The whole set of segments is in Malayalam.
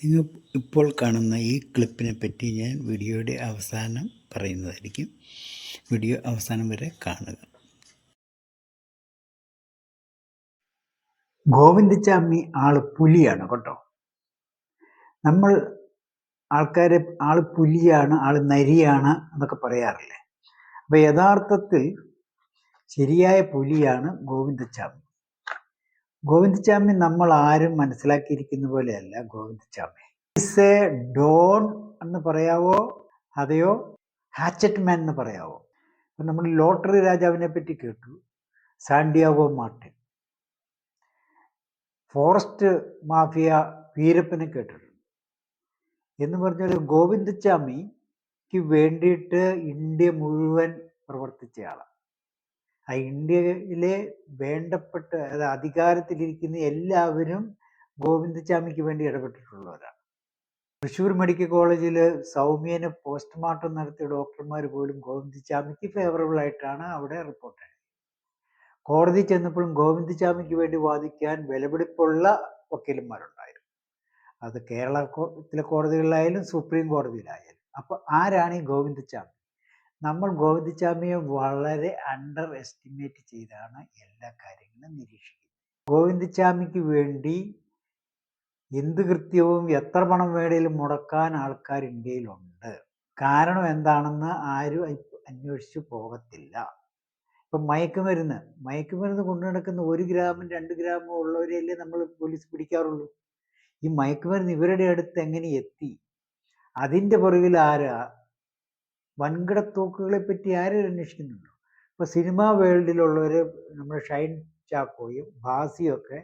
നിങ്ങൾ ഇപ്പോൾ കാണുന്ന ഈ ക്ലിപ്പിനെ പറ്റി ഞാൻ വീഡിയോയുടെ അവസാനം പറയുന്നതായിരിക്കും. വീഡിയോ അവസാനം വരെ കാണുക. ഗോവിന്ദച്ചാമി ആൾ പുലിയാണ് കേട്ടോ. നമ്മൾ ആൾക്കാരെ ആൾ പുലിയാണ് ആൾ നരിയാണ് എന്നൊക്കെ പറയാറില്ലേ? അപ്പൊ യഥാർത്ഥത്തിൽ ശരിയായ പുലിയാണ് ഗോവിന്ദച്ചാമി ഗോവിന്ദച്ചാമി നമ്മൾ ആരും മനസ്സിലാക്കിയിരിക്കുന്ന പോലെയല്ല ഗോവിന്ദച്ചാമി ഇസ് എ ഡോൺ എന്ന് പറയാവോ? അതെയോ? ഹാച്ചറ്റ് മാൻ എന്ന് പറയാവോ? അപ്പം നമ്മൾ ലോട്ടറി രാജാവിനെ പറ്റി കേട്ടു. Santiago Martin. ഫോറസ്റ്റ് മാഫിയ വീരപ്പനെ കേട്ടിട്ടുണ്ട്. എന്ന് പറഞ്ഞാൽ ഗോവിന്ദച്ചാമിക്ക് വേണ്ടിയിട്ട് ഇന്ത്യ മുഴുവൻ പ്രവർത്തിച്ചയാളാണ് ആ ഇന്ത്യയിലെ വേണ്ടപ്പെട്ട അത് അധികാരത്തിലിരിക്കുന്ന എല്ലാവരും ഗോവിന്ദചാമിക്ക് വേണ്ടി ഇടപെട്ടിട്ടുള്ളവരാണ്. തൃശ്ശൂർ മെഡിക്കൽ കോളേജിൽ സൗമ്യന് പോസ്റ്റ്മോർട്ടം നടത്തിയ ഡോക്ടർമാർ പോലും ഗോവിന്ദചാമിക്ക് ഫേവറബിൾ ആയിട്ടാണ് അവിടെ റിപ്പോർട്ട് കോടതി ചെന്നപ്പോഴും ഗോവിന്ദചാമിക്ക് വേണ്ടി വാദിക്കാൻ വിലപിടിപ്പുള്ള വക്കീലന്മാരുണ്ടായിരുന്നു. അത് കേരളത്തിലെ കോടതികളിലായാലും സുപ്രീം കോടതിയിലായാലും. അപ്പോൾ ആരാണ് ഈ ഗോവിന്ദച്ചാമി നമ്മൾ ഗോവിന്ദച്ചാമിയെ വളരെ അണ്ടർ എസ്റ്റിമേറ്റ് ചെയ്താണ് എല്ലാ കാര്യങ്ങളും നിരീക്ഷിക്കുന്നത്. ഗോവിന്ദച്ചാമിക്ക് വേണ്ടി എന്ത് കൃത്യവും എത്ര പണം വേണേലും മുടക്കാൻ ആൾക്കാർ ഇന്ത്യയിലുണ്ട്. കാരണം എന്താണെന്ന് ആരും അന്വേഷിച്ചു പോകത്തില്ല. ഇപ്പം മയക്കുമരുന്ന് മയക്കുമരുന്ന് കൊണ്ടു നടക്കുന്ന ഒരു ഗ്രാമും രണ്ട് ഗ്രാമും ഉള്ളവരെയല്ലേ നമ്മൾ പോലീസ് പിടിക്കാറുള്ളൂ? ഈ മയക്കുമരുന്ന് ഇവരുടെ അടുത്ത് എങ്ങനെ എത്തി? അതിന്റെ പുറകിൽ ആരാ വൻകിട തോക്കുകളെ പറ്റി ആരും അന്വേഷിക്കുന്നുണ്ടോ? ഇപ്പൊ സിനിമാ വേൾഡിലുള്ളവർ നമ്മുടെ ഷൈൻ ചാക്കോയും ഭാസിയും ഒക്കെ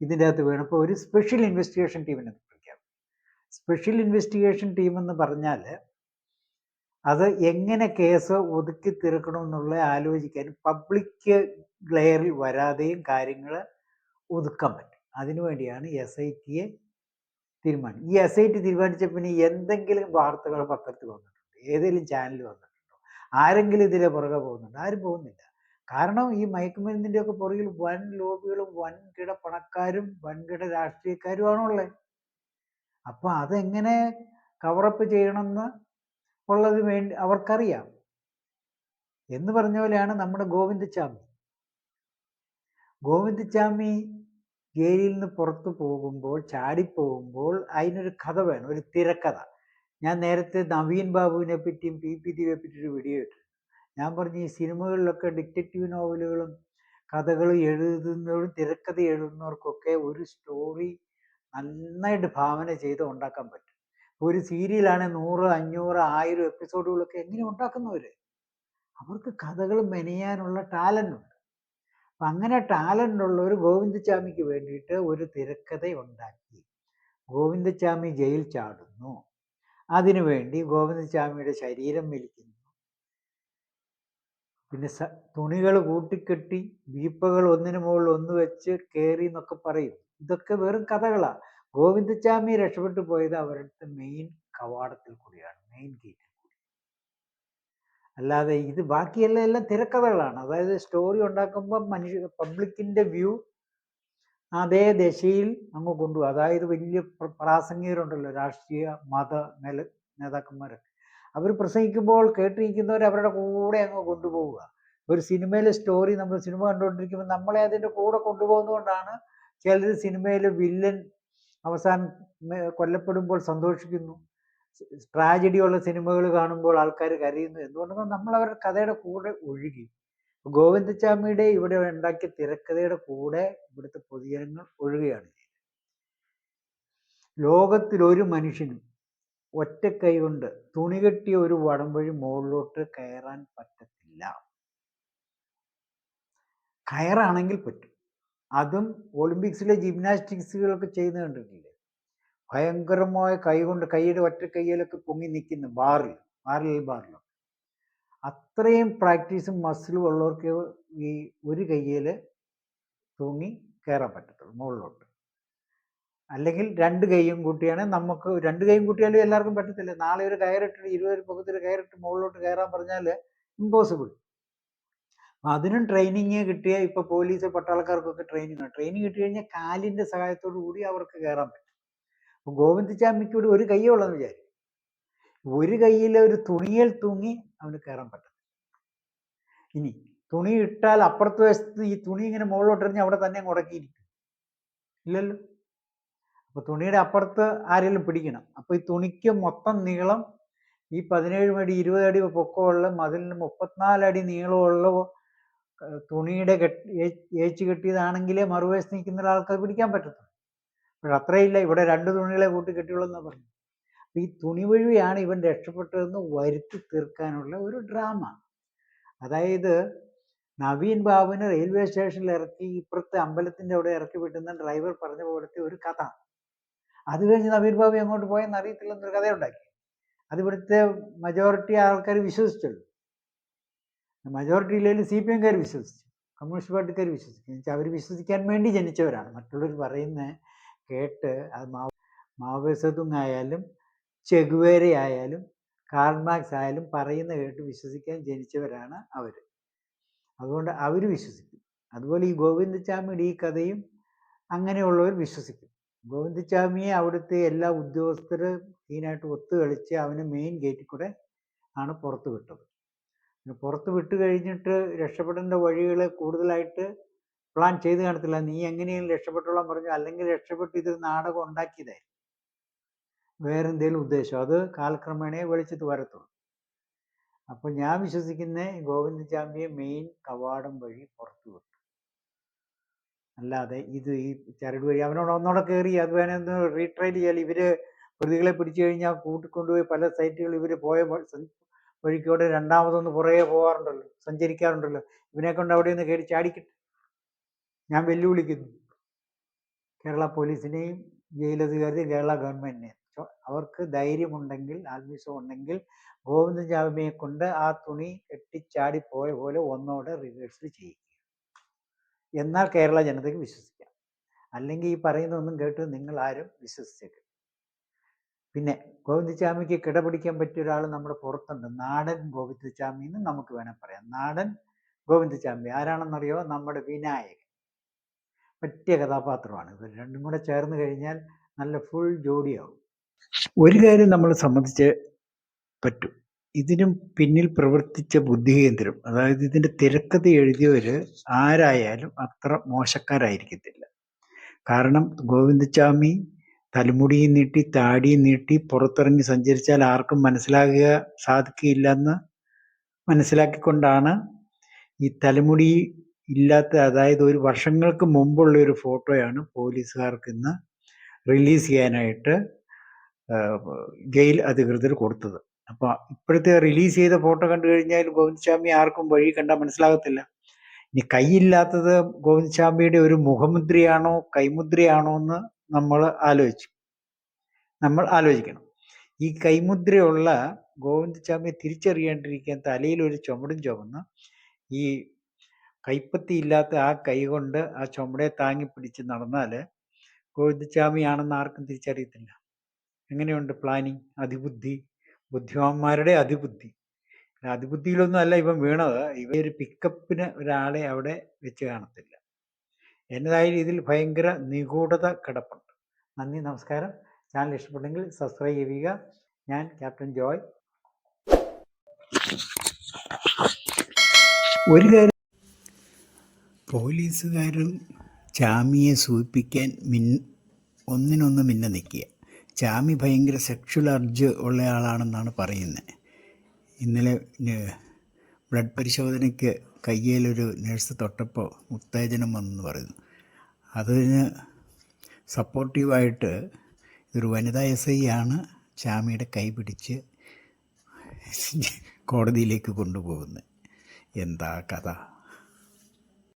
ഇതിന്റെ അകത്ത് വേണം. ഇപ്പോൾ ഒരു സ്പെഷ്യൽ ഇൻവെസ്റ്റിഗേഷൻ ടീമിനെ വിളിക്കാം. സ്പെഷ്യൽ ഇൻവെസ്റ്റിഗേഷൻ ടീം എന്ന് പറഞ്ഞാൽ അത് എങ്ങനെ കേസ് ഒതുക്കി തീർക്കണമെന്നുള്ള ആലോചിക്കാനും പബ്ലിക് ഗ്ലെയറിൽ വരാതെയും കാര്യങ്ങൾ ഒതുക്കാൻ പറ്റും. അതിനുവേണ്ടിയാണ് എസ് ഐ ടിയെ തീരുമാനം. ഈ എസ് ഐ ടി തീരുമാനിച്ച പിന്നെ എന്തെങ്കിലും വാർത്തകൾ പത്രത്തിൽ വന്നിട്ടുണ്ടോ ഏതെങ്കിലും ചാനൽ വന്നിട്ടുണ്ടോ? ആരെങ്കിലും ഇതിലെ പുറകെ പോകുന്നുണ്ടോ? ആരും പോകുന്നില്ല. കാരണം ഈ മയക്കുമരുന്നിന്റെ ഒക്കെ പുറകിൽ വൻ ലോബികളും വൻകിട പണക്കാരും വൻകിട രാഷ്ട്രീയക്കാരുമാണുള്ളത് അപ്പൊ അതെങ്ങനെ കവറപ്പ് ചെയ്യണമെന്ന് ഉള്ളത് വേണ്ടി അവർക്കറിയാം. എന്ന് പറഞ്ഞ പോലെയാണ് നമ്മുടെ ഗോവിന്ദച്ചാമി ഗോവിന്ദച്ചാമി ജയിലിൽ നിന്ന് പുറത്തു പോകുമ്പോൾ ചാടിപ്പോകുമ്പോൾ അതിനൊരു കഥ വേണം ഒരു തിരക്കഥ. ഞാൻ നേരത്തെ നവീൻ ബാബുവിനെ പറ്റിയും പി പി ടിയെ പറ്റിയൊരു വീഡിയോ ഇട്ടു. ഞാൻ പറഞ്ഞു ഈ സിനിമകളിലൊക്കെ ഡിറ്റക്റ്റീവ് നോവലുകളും കഥകളും എഴുതുന്നവരും തിരക്കഥ എഴുതുന്നവർക്കൊക്കെ ഒരു സ്റ്റോറി നന്നായിട്ട് ഭാവന ചെയ്ത് ഉണ്ടാക്കാൻ പറ്റും. ഒരു സീരിയലാണ് നൂറ് അഞ്ഞൂറ് ആയിരം എപ്പിസോഡുകളൊക്കെ എങ്ങനെ ഉണ്ടാക്കുന്നവർ അവർക്ക് കഥകൾ മെനയാനുള്ള ടാലന്റ് ഉണ്ട്. അപ്പം അങ്ങനെ ടാലന്റ് ഉള്ള ഒരു ഗോവിന്ദച്ചാമിക്ക് വേണ്ടിയിട്ട് ഒരു തിരക്കഥ ഉണ്ടാക്കി. ഗോവിന്ദച്ചാമി ജയിൽ ചാടുന്നു. അതിനുവേണ്ടി ഗോവിന്ദസ്വാമിയുടെ ശരീരം വലിക്കുന്നു പിന്നെ സ തുണികൾ കൂട്ടിക്കെട്ടി വീപ്പകൾ ഒന്നിനു മുകളിൽ ഒന്ന് വെച്ച് കയറി എന്നൊക്കെ പറയും. ഇതൊക്കെ വെറും കഥകളാണ് ഗോവിന്ദസ്വാമി രക്ഷപ്പെട്ടു പോയത് അവരുടെ മെയിൻ കവാടത്തിൽ കൂടിയാണ് മെയിൻ ഗേറ്റിൽ കൂടി. അല്ലാതെ ഇത് ബാക്കിയെല്ലാം എല്ലാം തിരക്കഥകളാണ്. അതായത് സ്റ്റോറി ഉണ്ടാക്കുമ്പോൾ മനുഷ്യ പബ്ലിക്കിന്റെ വ്യൂ അതേ ദശയിൽ അങ്ങ് കൊണ്ടുപോകും അതായത് വലിയ പ്രാസംഗികരുണ്ടല്ലോ രാഷ്ട്രീയ മത നില നേതാക്കന്മാരൊക്കെ. അവർ പ്രസംഗിക്കുമ്പോൾ കേട്ടിരിക്കുന്നവർ അവരുടെ കൂടെ അങ്ങ് കൊണ്ടുപോവുക. ഒരു സിനിമയിലെ സ്റ്റോറി നമ്മൾ സിനിമ കണ്ടുകൊണ്ടിരിക്കുമ്പോൾ നമ്മളെ അതിന്റെ കൂടെ കൊണ്ടുപോകുന്നതുകൊണ്ടാണ് ചിലർ സിനിമയിലെ വില്ലൻ അവസാനം കൊല്ലപ്പെടുമ്പോൾ സന്തോഷിക്കുന്നു. ട്രാജഡിയുള്ള സിനിമകൾ കാണുമ്പോൾ ആൾക്കാർ കരയുന്നു. എന്തുകൊണ്ടെന്നാൽ നമ്മൾ അവരുടെ കഥയുടെ കൂടെ ഒഴുകി. ഗോവിന്ദച്ചാമിയുടെ ഇവിടെ ഉണ്ടാക്കിയ തിരക്കഥയുടെ കൂടെ ഇവിടുത്തെ പൊതുജനങ്ങൾ ഒഴുകുകയാണ് ലോകത്തിൽ ഒരു മനുഷ്യനും ഒറ്റ കൈ കൊണ്ട് തുണി കെട്ടിയ ഒരു വടം വഴി മുകളിലോട്ട് കയറാൻ പറ്റത്തില്ല. കയറാണെങ്കിൽ പറ്റും. അതും ഒളിമ്പിക്സിലെ ജിംനാസ്റ്റിക്സുകളൊക്കെ ചെയ്യുന്ന കണ്ടിട്ടില്ലേ? ഭയങ്കരമായ കൈ കൊണ്ട് കൈയുടെ ഒറ്റ കൈയിലൊക്കെ പൊങ്ങി നിൽക്കുന്ന ബാറിൽ ബാറിൽ ബാറിലൊക്കെ. അത്രയും പ്രാക്ടീസും മസിലും ഉള്ളവർക്ക് ഈ ഒരു കയ്യിൽ തൂങ്ങി കയറാൻ പറ്റത്തുള്ളൂ മുകളിലോട്ട്. അല്ലെങ്കിൽ രണ്ട് കൈയും കൂട്ടിയാണ് നമുക്ക് രണ്ട് കൈയും കൂട്ടിയാലും എല്ലാവർക്കും പറ്റത്തില്ല. നാളെ ഒരു കയറിട്ട് ഇരുപത് പുറത്തിൽ കയറിട്ട് മുകളിലോട്ട് കയറാൻ പറഞ്ഞാൽ ഇമ്പോസിബിൾ അതിനും ട്രെയിനിങ് കിട്ടിയ ഇപ്പോൾ പോലീസ് പട്ടാളക്കാർക്കൊക്കെ ട്രെയിനിങ് ആണ്. ട്രെയിനിങ് കിട്ടി കഴിഞ്ഞാൽ കാലിന്റെ സഹായത്തോടു കൂടി അവർക്ക് കയറാൻ പറ്റും. അപ്പോൾ ഗോവിന്ദചാമിക്ക് ഇവിടെ ഒരു കയ്യേ ഉള്ളെന്ന് വിചാരിക്കും. ഒരു കയ്യിൽ ഒരു തുണിയിൽ തൂങ്ങി അവന് കയറാൻ പറ്റും ഇനി തുണി ഇട്ടാൽ അപ്പുറത്ത് വശത്ത് ഈ തുണി ഇങ്ങനെ മുകളിലോട്ട് മുകളിലോട്ടെറിഞ്ഞ് അവിടെ തന്നെ മുടക്കിയിരിക്കും ഇല്ലല്ലോ? അപ്പോൾ തുണിയുടെ അപ്പുറത്ത് ആരെങ്കിലും പിടിക്കണം. അപ്പോൾ ഈ തുണിക്ക് മൊത്തം നീളം ഈ പതിനേഴ് അടി ഇരുപത് അടി പൊക്കമുള്ള മതിലിന് അടി നീളമുള്ള തുണിയുടെ കെട്ട് കെട്ടിയതാണെങ്കിലേ മറുവശത്ത് നിൽക്കുന്ന ഒരാൾക്ക് പിടിക്കാൻ പറ്റത്തുള്ളൂ. പക്ഷെ അത്രയില്ല. ഇവിടെ രണ്ട് തുണികളെ കൂട്ടി കെട്ടിയുള്ളൂ എന്നാ പറഞ്ഞു ഈ തുണി വഴിയാണ് ഇവൻ രക്ഷപ്പെട്ടതെന്ന് വരുത്തി തീർക്കാനുള്ള ഒരു ഡ്രാമ. അതായത് നവീൻ ബാബുവിനെ റെയിൽവേ സ്റ്റേഷനിൽ ഇറക്കി ഇപ്പുറത്തെ അമ്പലത്തിന്റെ അവിടെ ഇറക്കി വിട്ടുന്ന ഡ്രൈവർ പറഞ്ഞ പോലത്തെ ഒരു കഥ. അത് കഴിഞ്ഞ് നവീൻ ബാബു എങ്ങോട്ട് പോയെന്ന് അറിയത്തില്ലെന്നൊരു കഥയുണ്ടാക്കി. അത് ഇവിടുത്തെ മജോറിറ്റി ആൾക്കാർ വിശ്വസിച്ചുള്ളൂ. മജോറിറ്റി ഇല്ലെങ്കിൽ സി പി എംകാർ വിശ്വസിച്ചു. കമ്മ്യൂണിസ്റ്റ് പാർട്ടിക്കാർ വിശ്വസിക്കും എന്നുവെച്ചാൽ അവർ വിശ്വസിക്കാൻ വേണ്ടി ജനിച്ചവരാണ്. മറ്റുള്ളവർ പറയുന്നത് കേട്ട് അത് മാവ് മാവോയിസത്തും ആയാലും ചെഗുവേര ആയാലും കാർമാക്സ് ആയാലും പറയുന്ന കേട്ട് വിശ്വസിക്കാൻ ജനിച്ചവരാണ് അവർ അതുകൊണ്ട് അവർ വിശ്വസിക്കും. അതുപോലെ ഈ ഗോവിന്ദസ്വാമിയുടെ ഈ കഥയും അങ്ങനെയുള്ളവർ വിശ്വസിക്കും. ഗോവിന്ദചാമിയെ അവിടുത്തെ എല്ലാ ഉദ്യോഗസ്ഥരും ക്ലീനായിട്ട് ഒത്തു കളിച്ച് അവന് മെയിൻ ഗേറ്റിൽ കൂടെ ആണ് പുറത്ത് വിട്ടത്. പുറത്ത് വിട്ട് കഴിഞ്ഞിട്ട് രക്ഷപ്പെടേണ്ട വഴികൾ കൂടുതലായിട്ട് പ്ലാൻ ചെയ്ത് കാണത്തില്ല. നീ എങ്ങനെയും രക്ഷപ്പെട്ടോളാൻ പറഞ്ഞു അല്ലെങ്കിൽ രക്ഷപ്പെട്ട് ഇതൊരു നാടകം ഉണ്ടാക്കിയതായി വേറെ എന്തെങ്കിലും ഉദ്ദേശം? അത് കാലക്രമേണയെ വെളിച്ചത്ത് വരത്തുള്ളൂ. അപ്പൊ ഞാൻ വിശ്വസിക്കുന്ന ഗോവിന്ദചാമിയെ മെയിൻ കവാടം വഴി പുറത്തു വിട്ടു. അല്ലാതെ ഇത് ഈ ചരട് വഴി അവനോട് ഒന്നോടെ കയറി അത് വേണേ ഒന്ന് റീട്രൈൽ ചെയ്യാൻ ഇവർ പ്രതികളെ പിടിച്ചു കഴിഞ്ഞാൽ കൂട്ടിക്കൊണ്ടുപോയി പല സൈറ്റുകൾ ഇവർ പോയ വഴിക്കോടെ രണ്ടാമതൊന്ന് പുറകെ പോകാറുണ്ടല്ലോ സഞ്ചരിക്കാറുണ്ടല്ലോ. ഇവനെ കൊണ്ട് അവിടെ നിന്ന് കയറി ചാടിക്കട്ടെ. ഞാൻ വെല്ലുവിളിക്കുന്നു. കേരള പോലീസിനെയും ജയിലധികാരിയും കേരള ഗവൺമെന്റിനെയും. അവർക്ക് ധൈര്യമുണ്ടെങ്കിൽ ആത്മവിശ്വാസം ഉണ്ടെങ്കിൽ ഗോവിന്ദൻ ചാമിയെ കൊണ്ട് ആ തുണി കെട്ടിച്ചാടി പോയ പോലെ ഒന്നോടെ റിവേഴ്സ് ചെയ്യിക്കുക. എന്നാൽ കേരള ജനതയ്ക്ക് വിശ്വസിക്കാം. അല്ലെങ്കിൽ ഈ പറയുന്നതൊന്നും കേട്ട് നിങ്ങൾ ആരും വിശ്വസിച്ചേക്കും പിന്നെ ഗോവിന്ദചാമിക്ക് കിടപിടിക്കാൻ പറ്റിയ ഒരാൾ നമ്മുടെ പുറത്തുണ്ട്. നാടൻ ഗോവിന്ദസ്വാമി എന്ന് നമുക്ക് വേണം പറയാം. നാടൻ ഗോവിന്ദചാമി ആരാണെന്നറിയോ? നമ്മുടെ വിനായകൻ. പറ്റിയ കഥാപാത്രമാണ്. ഇവർ രണ്ടും കൂടെ ചേർന്ന് കഴിഞ്ഞാൽ നല്ല ഫുൾ ജോഡിയാവും. ഒരു കാര്യം നമ്മൾ സംബന്ധിച്ച് പറ്റും. ഇതിനും പിന്നിൽ പ്രവർത്തിച്ച ബുദ്ധികേന്ദ്രം അതായത് ഇതിന്റെ തിരക്കഥ എഴുതിയവർ ആരായാലും അത്ര മോശക്കാരായിരിക്കത്തില്ല. കാരണം ഗോവിന്ദചാമി തലമുടിയും നീട്ടി താടിയും നീട്ടി പുറത്തിറങ്ങി സഞ്ചരിച്ചാൽ ആർക്കും മനസ്സിലാകുക സാധിക്കുകയില്ല എന്ന് മനസ്സിലാക്കിക്കൊണ്ടാണ് ഈ തലമുടി ഇല്ലാത്ത അതായത് ഒരു വർഷങ്ങൾക്ക് മുമ്പുള്ള ഒരു ഫോട്ടോയാണ് പോലീസുകാർക്ക് ഇന്ന് റിലീസ് ചെയ്യാനായിട്ട് ജയിൽ അധികൃതർ കൊടുത്തത്. അപ്പൊ ഇപ്പോഴത്തെ റിലീസ് ചെയ്ത ഫോട്ടോ കണ്ടു കഴിഞ്ഞാൽ ഗോവിന്ദ്സ്വാമി ആർക്കും വഴി കണ്ടാൽ മനസ്സിലാകത്തില്ല. ഇനി കൈയില്ലാത്തത് ഗോവിന്ദ്സ്വാമിയുടെ ഒരു മുഖമുദ്രയാണോ കൈമുദ്രയാണോ എന്ന് നമ്മൾ ആലോചിച്ചു. നമ്മൾ ആലോചിക്കണം. ഈ കൈമുദ്രയുള്ള ഗോവിന്ദസ്വാമിയെ തിരിച്ചറിയാണ്ടിരിക്കാൻ തലയിൽ ഒരു ചുമടും ചുമന്ന് ഈ കൈപ്പത്തി ഇല്ലാത്ത ആ കൈ കൊണ്ട് ആ ചുമടയെ താങ്ങി പിടിച്ച് നടന്നാൽ ഗോവിന്ദസ്വാമിയാണെന്ന് ആർക്കും തിരിച്ചറിയത്തില്ല. എങ്ങനെയുണ്ട് പ്ലാനിങ് അതിബുദ്ധി? ബുദ്ധിമാന്മാരുടെ അതിബുദ്ധി. അതിബുദ്ധിയിലൊന്നും അല്ല ഇവൻ വീണത്. ഇവ ഒരു പിക്കപ്പിന് ഒരാളെ അവിടെ വെച്ച് കാണത്തില്ല. എന്നതായ രീതിയിൽ ഭയങ്കര നിഗൂഢത കിടപ്പുണ്ട്. നന്ദി നമസ്കാരം. ചാനൽ ഇഷ്ടപ്പെട്ടെങ്കിൽ സബ്സ്ക്രൈബ് ചെയ്യുക. ഞാൻ ക്യാപ്റ്റൻ ജോയ്. ഒരു കാര്യം പോലീസുകാരും ജാമ്യയെ സൂചിപ്പിക്കാൻ മിൻ ഒന്നിനൊന്ന് മിന്ന നിൽക്കുക ചാമി ഭയങ്കര സെക്ഷൽ അർജ് ഉള്ള ആളാണെന്നാണ് പറയുന്നത്. ഇന്നലെ ബ്ലഡ് പരിശോധനയ്ക്ക് കയ്യിലൊരു നേഴ്സ് തൊട്ടപ്പോൾ ഉത്തേജനം വന്നെന്ന് പറയുന്നു. അതിന് സപ്പോർട്ടീവായിട്ട് ഒരു വനിതാ എസ് ഐ ആണ് ചാമിയുടെ കൈ പിടിച്ച് കോടതിയിലേക്ക് കൊണ്ടുപോകുന്നത്. എന്താ കഥ?